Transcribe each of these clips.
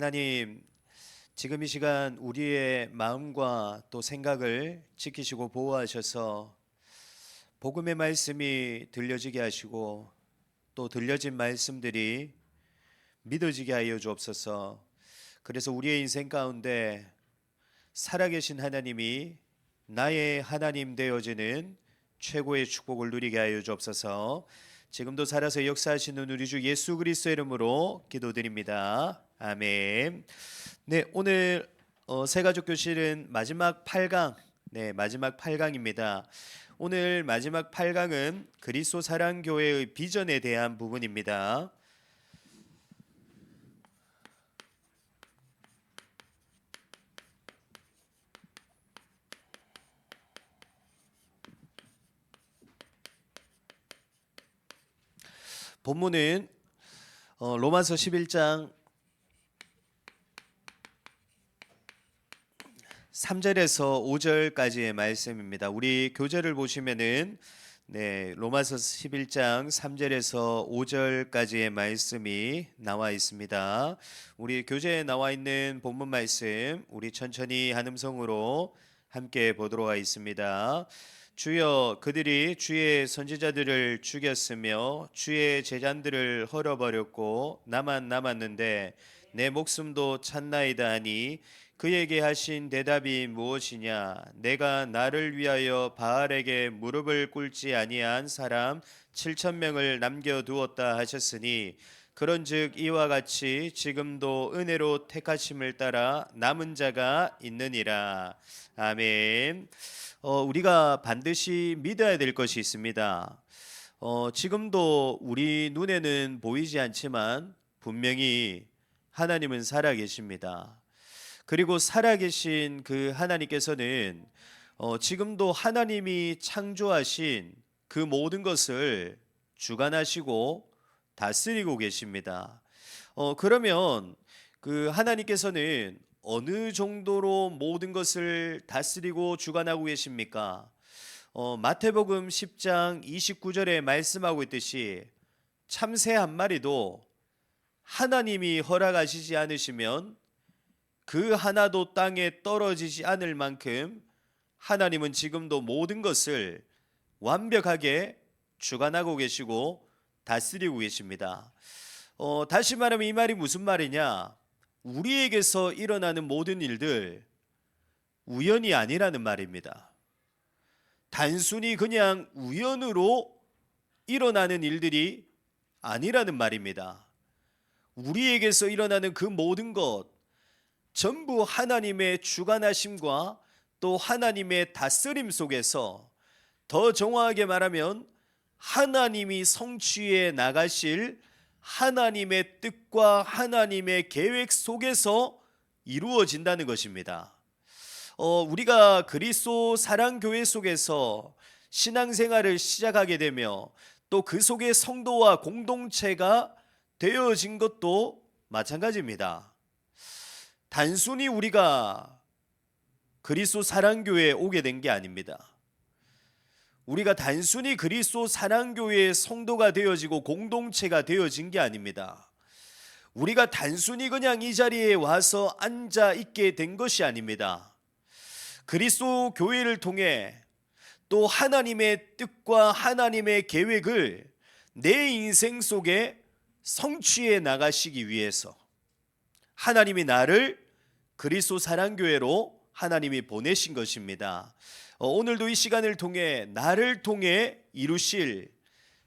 하나님, 지금 이 시간 우리의 마음과 또 생각을 지키시고 보호하셔서 복음의 말씀이 들려지게 하시고 또 들려진 말씀들이 믿어지게 하여 주옵소서. 그래서 우리의 인생 가운데 살아계신 하나님이 나의 하나님 되어지는 최고의 축복을 누리게 하여 주옵소서. 지금도 살아서 역사하시는 우리 주 예수 그리스도의 이름으로 기도드립니다. 아멘. 네, 오늘 어, 새가족 교실은 마지막 8강, 네, 마지막 8강입니다. 오늘 마지막 8강은 그리스도 사랑 교회의 비전에 대한 부분입니다. 본문은 어, 로마서 11장 3절에서 5절까지의 말씀입니다. 우리 교재를 보시면은 네, 로마서 11장 3절에서 5절까지의 말씀이 나와 있습니다. 우리 교재에 나와 있는 본문 말씀 우리 천천히 한 음성으로 함께 보도록 하겠습니다. 주여 그들이 주의 선지자들을 죽였으며 주의 제잔들을 헐어버렸고 나만 남았는데 내 목숨도 찾나이다 하니 그에게 하신 대답이 무엇이냐 내가 나를 위하여 바알에게 무릎을 꿇지 아니한 사람 7천 명을 남겨 두었다 하셨으니 그런즉 이와 같이 지금도 은혜로 택하심을 따라 남은 자가 있느니라 아멘. 어, 우리가 반드시 믿어야 될 것이 있습니다. 어, 지금도 우리 눈에는 보이지 않지만 분명히 하나님은 살아 계십니다. 그리고 살아계신 그 하나님께서는 어, 지금도 하나님이 창조하신 그 모든 것을 주관하시고 다스리고 계십니다. 어, 그러면 그 하나님께서는 어느 정도로 모든 것을 다스리고 주관하고 계십니까? 어, 마태복음 10장 29절에 말씀하고 있듯이 참새 한 마리도 하나님이 허락하시지 않으시면 그 하나도 땅에 떨어지지 않을 만큼 하나님은 지금도 모든 것을 완벽하게 주관하고 계시고 다스리고 계십니다. 어, 다시 말하면 이 말이 무슨 말이냐? 우리에게서 일어나는 모든 일들 우연이 아니라는 말입니다. 단순히 그냥 우연으로 일어나는 일들이 아니라는 말입니다. 우리에게서 일어나는 그 모든 것 전부 하나님의 주관하심과 또 하나님의 다스림 속에서 더 정확하게 말하면 하나님이 성취해 나가실 하나님의 뜻과 하나님의 계획 속에서 이루어진다는 것입니다. 어, 우리가 그리스도 사랑 교회 속에서 신앙생활을 시작하게 되며 또 그 속에 성도와 공동체가 되어진 것도 마찬가지입니다. 단순히 우리가 그리스도 사랑 교회에 오게 된 게 아닙니다. 우리가 단순히 그리스도 사랑교회의 성도가 되어지고 공동체가 되어진 게 아닙니다. 우리가 단순히 그냥 이 자리에 와서 앉아 있게 된 것이 아닙니다. 그리스도 교회를 통해 또 하나님의 뜻과 하나님의 계획을 내 인생 속에 성취해 나가시기 위해서 하나님이 나를 그리스도 사랑 교회로 하나님이 보내신 것입니다. 어, 오늘도 이 시간을 통해 나를 통해 이루실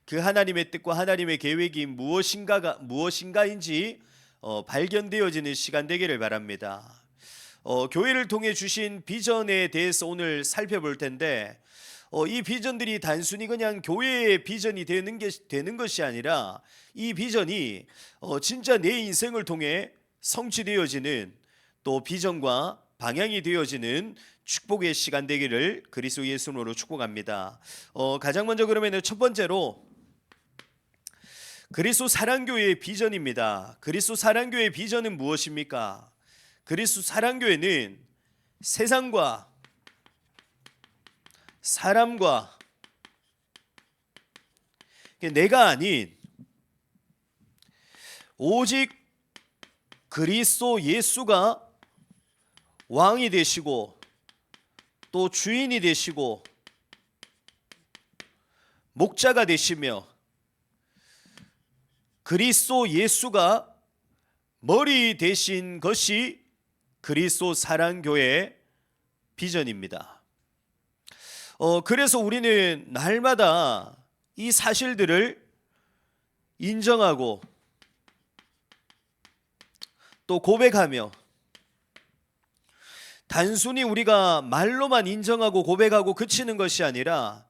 그 하나님의 뜻과 하나님의 계획이 무엇인가가 무엇인가인지 어, 발견되어지는 시간 되기를 바랍니다. 어, 교회를 통해 주신 비전에 대해서 오늘 살펴볼 텐데 어, 이 비전들이 단순히 그냥 교회의 비전이 되는 게 되는 것이 아니라 이 비전이 어, 진짜 내 인생을 통해 성취되어지는 또 비전과 방향이 되어지는 축복의 시간 되기를 그리스도 예수님으로 축복합니다. 어, 가장 먼저 그러면 첫 번째로 그리스도 사랑교회의 비전입니다. 그리스도 사랑교회의 비전은 무엇입니까? 그리스도 사랑교회는 세상과 사람과 내가 아닌 오직 그리스도 예수가 왕이 되시고 또 주인이 되시고 목자가 되시며 그리스도 예수가 머리 되신 것이 그리스도 사랑교회의 비전입니다. 어, 그래서 우리는 날마다 이 사실들을 인정하고 또 고백하며 단순히 우리가 말로만 인정하고 고백하고 그치는 것이 아니라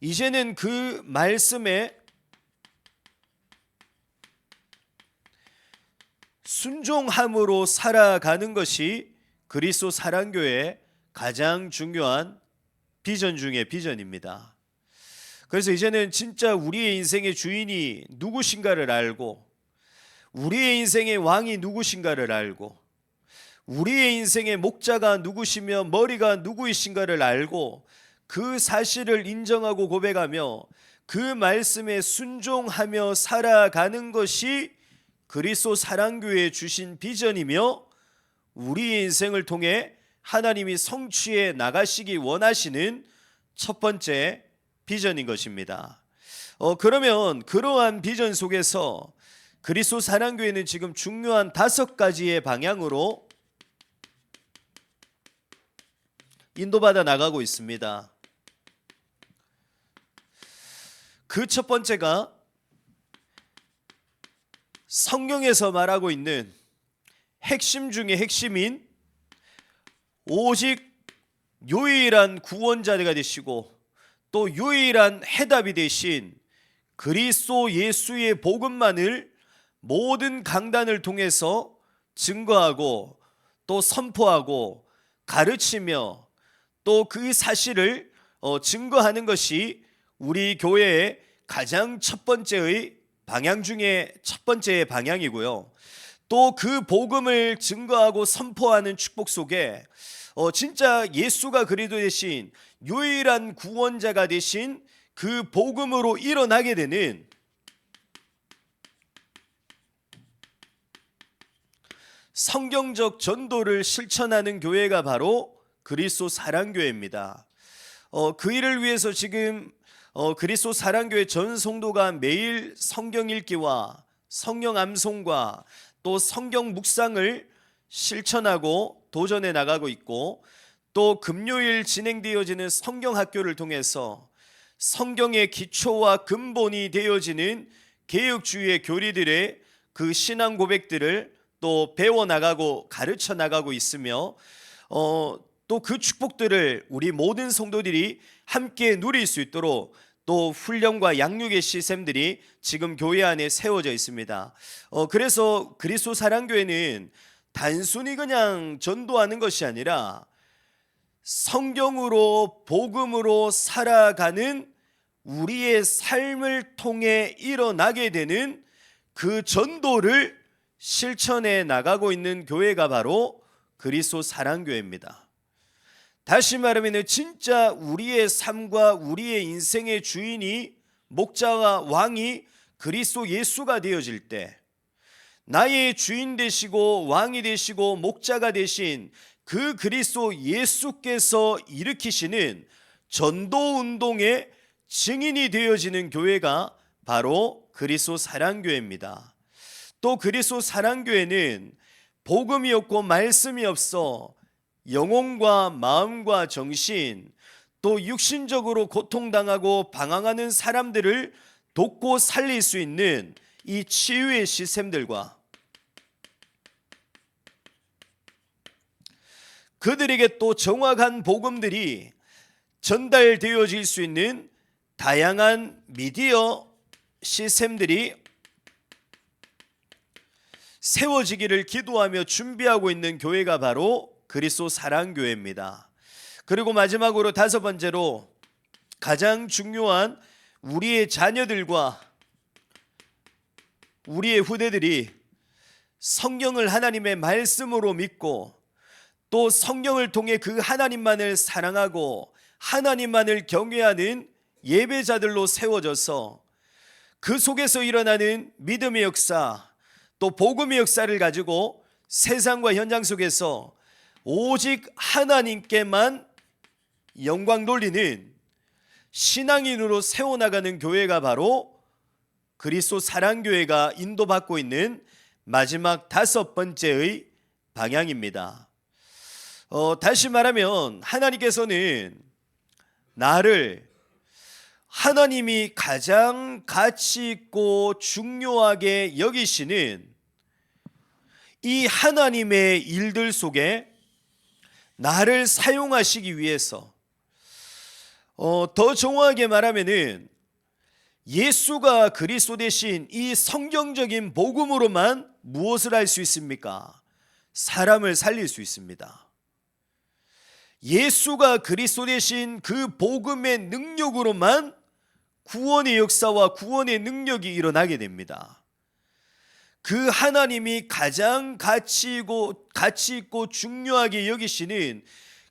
이제는 그 말씀에 순종함으로 살아가는 것이 그리스도 사랑교회의 가장 중요한 비전 중의 비전입니다. 그래서 이제는 진짜 우리의 인생의 주인이 누구신가를 알고 우리의 인생의 왕이 누구신가를 알고 우리의 인생의 목자가 누구시며 머리가 누구이신가를 알고 그 사실을 인정하고 고백하며 그 말씀에 순종하며 살아가는 것이 그리스도 사랑교회 주신 비전이며 우리의 인생을 통해 하나님이 성취해 나가시기 원하시는 첫 번째 비전인 것입니다. 어, 그러면 그러한 비전 속에서 그리스도 사랑교회는 지금 중요한 다섯 가지의 방향으로 인도받아 나가고 있습니다. 그 첫 번째가 성경에서 말하고 있는 핵심 중의 핵심인 오직 유일한 구원자가 되시고 또 유일한 해답이 되신 그리스도 예수의 복음만을 모든 강단을 통해서 증거하고 또 선포하고 가르치며 또 그 사실을 어, 증거하는 것이 우리 교회의 가장 첫 번째의 방향 중에 첫 번째의 방향이고요. 또 그 복음을 증거하고 선포하는 축복 속에 어, 진짜 예수가 그리도 되신 유일한 구원자가 되신 그 복음으로 일어나게 되는 성경적 전도를 실천하는 교회가 바로 그리스도 사랑교회입니다. 어, 그 일을 위해서 지금 어, 그리스도 사랑교회 전 성도가 매일 성경 읽기와 성경 암송과 또 성경 묵상을 실천하고 도전해 나가고 있고 또 금요일 진행되어지는 성경 학교를 통해서 성경의 기초와 근본이 되어지는 개혁주의의 교리들의 그 신앙 고백들을 또 배워 나가고 가르쳐 나가고 있으며 어, 또 그 축복들을 우리 모든 성도들이 함께 누릴 수 있도록 또 훈련과 양육의 시스템들이 지금 교회 안에 세워져 있습니다. 어, 그래서 그리스도 사랑교회는 단순히 그냥 전도하는 것이 아니라 성경으로 복음으로 살아가는 우리의 삶을 통해 일어나게 되는 그 전도를 실천해 나가고 있는 교회가 바로 그리스도 사랑교회입니다. 다시 말하면 진짜 우리의 삶과 우리의 인생의 주인이 목자와 왕이 그리스도 예수가 되어질 때 나의 주인 되시고 왕이 되시고 목자가 되신 그 그리스도 예수께서 일으키시는 전도 운동의 증인이 되어지는 교회가 바로 그리스도 사랑교회입니다. 또 그리스도 사랑교회는 복음이 없고 말씀이 없어 영혼과 마음과 정신 또 육신적으로 고통당하고 방황하는 사람들을 돕고 살릴 수 있는 이 치유의 시스템들과 그들에게 또 정확한 복음들이 전달되어질 수 있는 다양한 미디어 시스템들이 세워지기를 기도하며 준비하고 있는 교회가 바로 그리스도 사랑 교회입니다. 그리고 마지막으로 다섯 번째로 가장 중요한 우리의 자녀들과 우리의 후대들이 성경을 하나님의 말씀으로 믿고 또 성경을 통해 그 하나님만을 사랑하고 하나님만을 경외하는 예배자들로 세워져서 그 속에서 일어나는 믿음의 역사 또 복음의 역사를 가지고 세상과 현장 속에서 오직 하나님께만 영광 돌리는 신앙인으로 세워나가는 교회가 바로 그리스도 사랑교회가 인도받고 있는 마지막 다섯 번째의 방향입니다. 어, 다시 말하면 하나님께서는 나를 하나님이 가장 가치 있고 중요하게 여기시는 이 하나님의 일들 속에 나를 사용하시기 위해서 어, 더 정확하게 말하면은 예수가 그리스도 대신 이 성경적인 복음으로만 무엇을 할 수 있습니까? 사람을 살릴 수 있습니다. 예수가 그리스도 대신 그 복음의 능력으로만 구원의 역사와 구원의 능력이 일어나게 됩니다. 그 하나님이 가장 가치 있고 가치 있고 중요하게 여기시는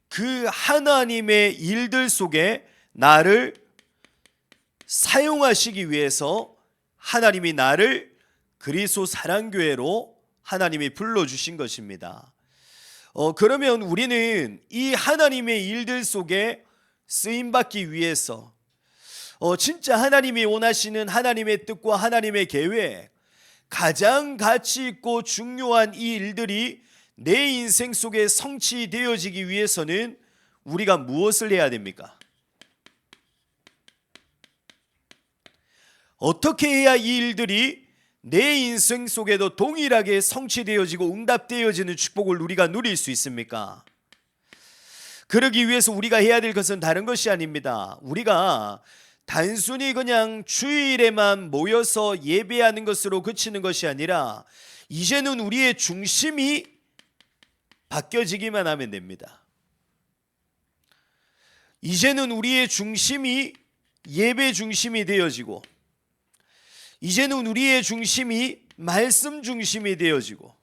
그 하나님의 일들 속에 나를 사용하시기 위해서 하나님이 나를 그리스도 사랑교회로 하나님이 불러 주신 것입니다. 어 그러면 우리는 이 하나님의 일들 속에 쓰임 받기 위해서 어 진짜 하나님이 원하시는 하나님의 뜻과 하나님의 계획 가장 가치 있고 중요한 이 일들이 내 인생 속에 성취되어지기 위해서는 우리가 무엇을 해야 됩니까? 어떻게 해야 이 일들이 내 인생 속에도 동일하게 성취되어지고 응답되어지는 축복을 우리가 누릴 수 있습니까? 그러기 위해서 우리가 해야 될 것은 다른 것이 아닙니다. 우리가 단순히 그냥 주일에만 모여서 예배하는 것으로 그치는 것이 아니라 이제는 우리의 중심이 바뀌어지기만 하면 됩니다. 이제는 우리의 중심이 예배 중심이 되어지고 이제는 우리의 중심이 말씀 중심이 되어지고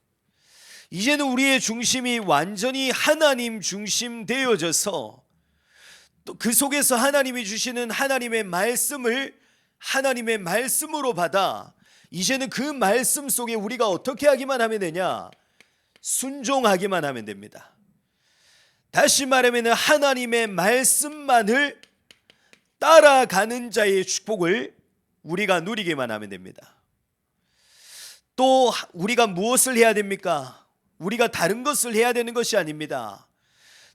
이제는 우리의 중심이 완전히 하나님 중심 되어져서 또 그 속에서 하나님이 주시는 하나님의 말씀을 하나님의 말씀으로 받아 이제는 그 말씀 속에 우리가 어떻게 하기만 하면 되냐? 순종하기만 하면 됩니다. 다시 말하면 하나님의 말씀만을 따라가는 자의 축복을 우리가 누리기만 하면 됩니다. 또 우리가 무엇을 해야 됩니까? 우리가 다른 것을 해야 되는 것이 아닙니다.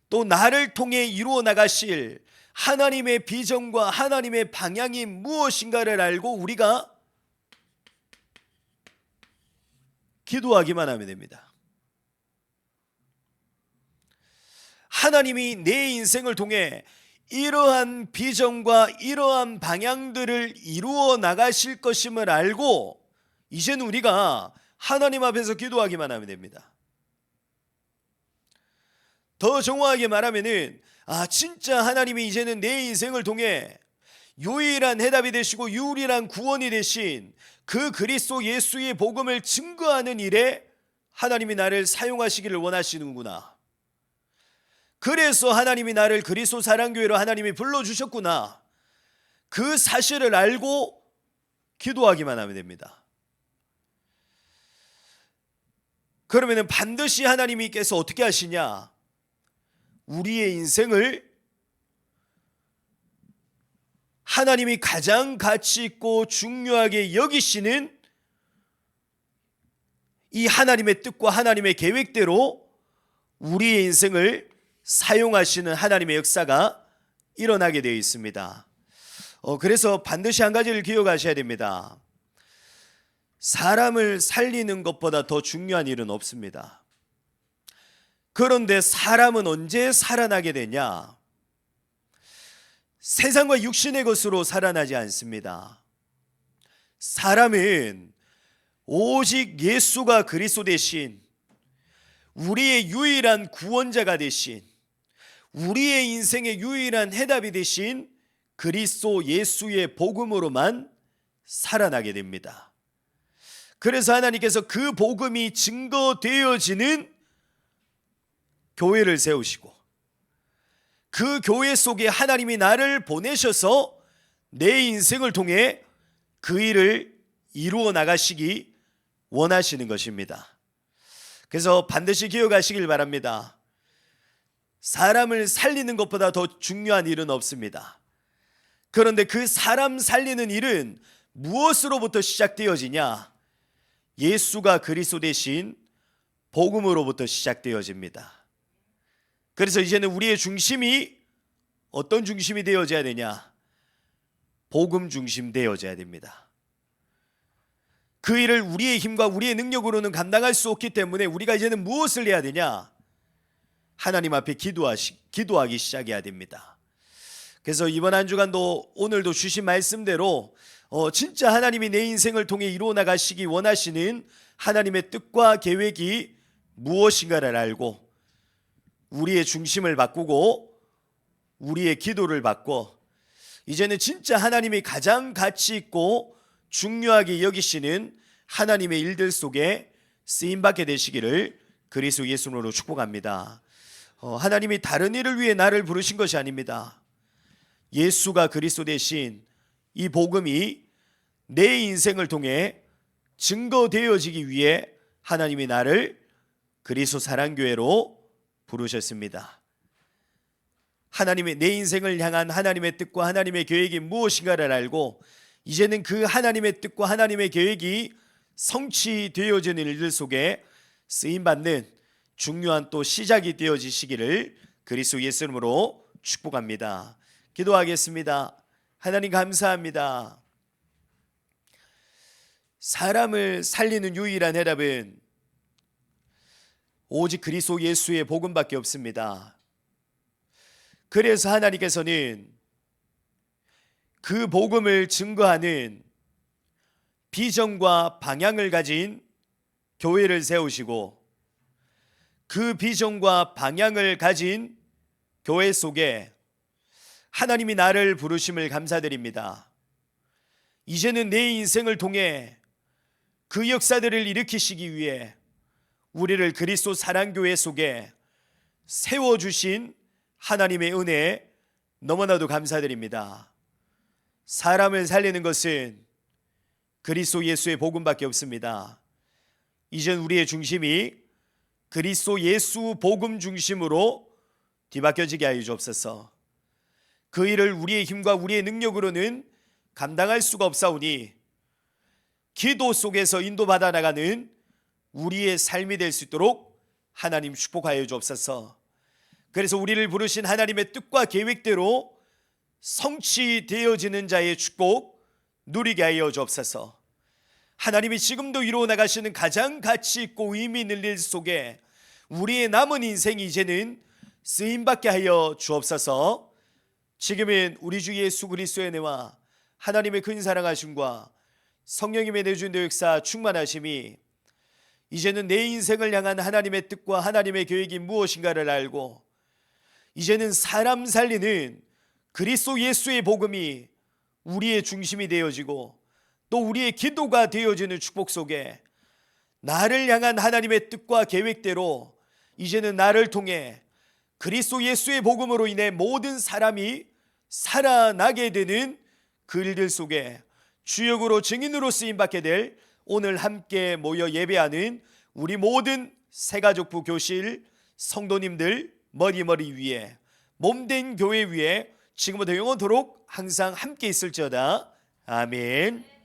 또 나를 통해 이루어 나가실 하나님의 비전과 하나님의 방향이 무엇인가를 알고 우리가 기도하기만 하면 됩니다. 하나님이 내 인생을 통해 이러한 비전과 이러한 방향들을 이루어 나가실 것임을 알고 이제는 우리가 하나님 앞에서 기도하기만 하면 됩니다. 더 정확하게 말하면은 아 진짜 하나님이 이제는 내 인생을 통해 유일한 해답이 되시고 유일한 구원이 되신 그 그리스도 예수의 복음을 증거하는 일에 하나님이 나를 사용하시기를 원하시는구나. 그래서 하나님이 나를 그리스도 사랑교회로 하나님이 불러 주셨구나. 그 사실을 알고 기도하기만 하면 됩니다. 그러면 반드시 하나님께서 어떻게 하시냐? 우리의 인생을 하나님이 가장 가치 있고 중요하게 여기시는 이 하나님의 뜻과 하나님의 계획대로 우리의 인생을 사용하시는 하나님의 역사가 일어나게 되어 있습니다. 어, 그래서 반드시 한 가지를 기억하셔야 됩니다. 사람을 살리는 것보다 더 중요한 일은 없습니다. 그런데 사람은 언제 살아나게 되냐? 세상과 육신의 것으로 살아나지 않습니다. 사람은 오직 예수가 그리스도 대신 우리의 유일한 구원자가 되신 우리의 인생의 유일한 해답이 되신 그리스도 예수의 복음으로만 살아나게 됩니다. 그래서 하나님께서 그 복음이 증거되어지는 교회를 세우시고 그 교회 속에 하나님이 나를 보내셔서 내 인생을 통해 그 일을 이루어 나가시기 원하시는 것입니다. 그래서 반드시 기억하시길 바랍니다. 사람을 살리는 것보다 더 중요한 일은 없습니다. 그런데 그 사람 살리는 일은 무엇으로부터 시작되어지냐? 예수가 그리스도 대신 복음으로부터 시작되어집니다. 그래서 이제는 우리의 중심이 어떤 중심이 되어져야 되냐? 복음 중심 되어져야 됩니다. 그 일을 우리의 힘과 우리의 능력으로는 감당할 수 없기 때문에 우리가 이제는 무엇을 해야 되냐? 하나님 앞에 기도하시, 기도하기 시작해야 됩니다. 그래서 이번 한 주간도 오늘도 주신 말씀대로 어, 진짜 하나님이 내 인생을 통해 이루어 나가시기 원하시는 하나님의 뜻과 계획이 무엇인가를 알고 우리의 중심을 바꾸고 우리의 기도를 바꿔 이제는 진짜 하나님이 가장 가치 있고 중요하게 여기시는 하나님의 일들 속에 쓰임 받게 되시기를 그리스도 예수님으로 축복합니다. 어, 하나님이 다른 일을 위해 나를 부르신 것이 아닙니다. 예수가 그리스도 대신 이 복음이 내 인생을 통해 증거되어지기 위해 하나님이 나를 그리스도 사랑교회로 부르셨습니다. 하나님의 내 인생을 향한 하나님의 뜻과 하나님의 계획이 무엇인가를 알고 이제는 그 하나님의 뜻과 하나님의 계획이 성취되어지는 일들 속에 쓰임 받는 중요한 또 시작이 되어지시기를 그리스도 예수님으로 축복합니다. 기도하겠습니다. 하나님 감사합니다. 사람을 살리는 유일한 해답은 오직 그리스도 예수의 복음밖에 없습니다. 그래서 하나님께서는 그 복음을 증거하는 비전과 방향을 가진 교회를 세우시고 그 비전과 방향을 가진 교회 속에 하나님이 나를 부르심을 감사드립니다. 이제는 내 인생을 통해 그 역사들을 일으키시기 위해 우리를 그리스도 사랑교회 속에 세워주신 하나님의 은혜에 너무나도 감사드립니다. 사람을 살리는 것은 그리스도 예수의 복음밖에 없습니다. 이젠 우리의 중심이 그리스도 예수 복음 중심으로 뒤바뀌어지게 하여 주옵소서. 그 일을 우리의 힘과 우리의 능력으로는 감당할 수가 없사오니 기도 속에서 인도받아 나가는 우리의 삶이 될 수 있도록 하나님 축복하여 주옵소서. 그래서 우리를 부르신 하나님의 뜻과 계획대로 성취되어지는 자의 축복 누리게 하여 주옵소서. 하나님이 지금도 이루어 나가시는 가장 가치 있고 의미 있는 일 속에 우리의 남은 인생 이제는 쓰임 받게 하여 주옵소서. 지금은 우리 주 예수 그리스도의 은혜와 하나님의 큰 사랑하심과 성령님의 내주인도 역사 충만하심이 이제는 내 인생을 향한 하나님의 뜻과 하나님의 계획이 무엇인가를 알고 이제는 사람 살리는 그리스도 예수의 복음이 우리의 중심이 되어지고 또 우리의 기도가 되어지는 축복 속에 나를 향한 하나님의 뜻과 계획대로 이제는 나를 통해 그리스도 예수의 복음으로 인해 모든 사람이 살아나게 되는 그 일들 속에 주역으로 증인으로 쓰임 받게 될 오늘 함께 모여 예배하는 우리 모든 새가족부 교실 성도님들 머리머리 위에 몸된 교회 위에 지금부터 영원토록 항상 함께 있을지어다 아멘.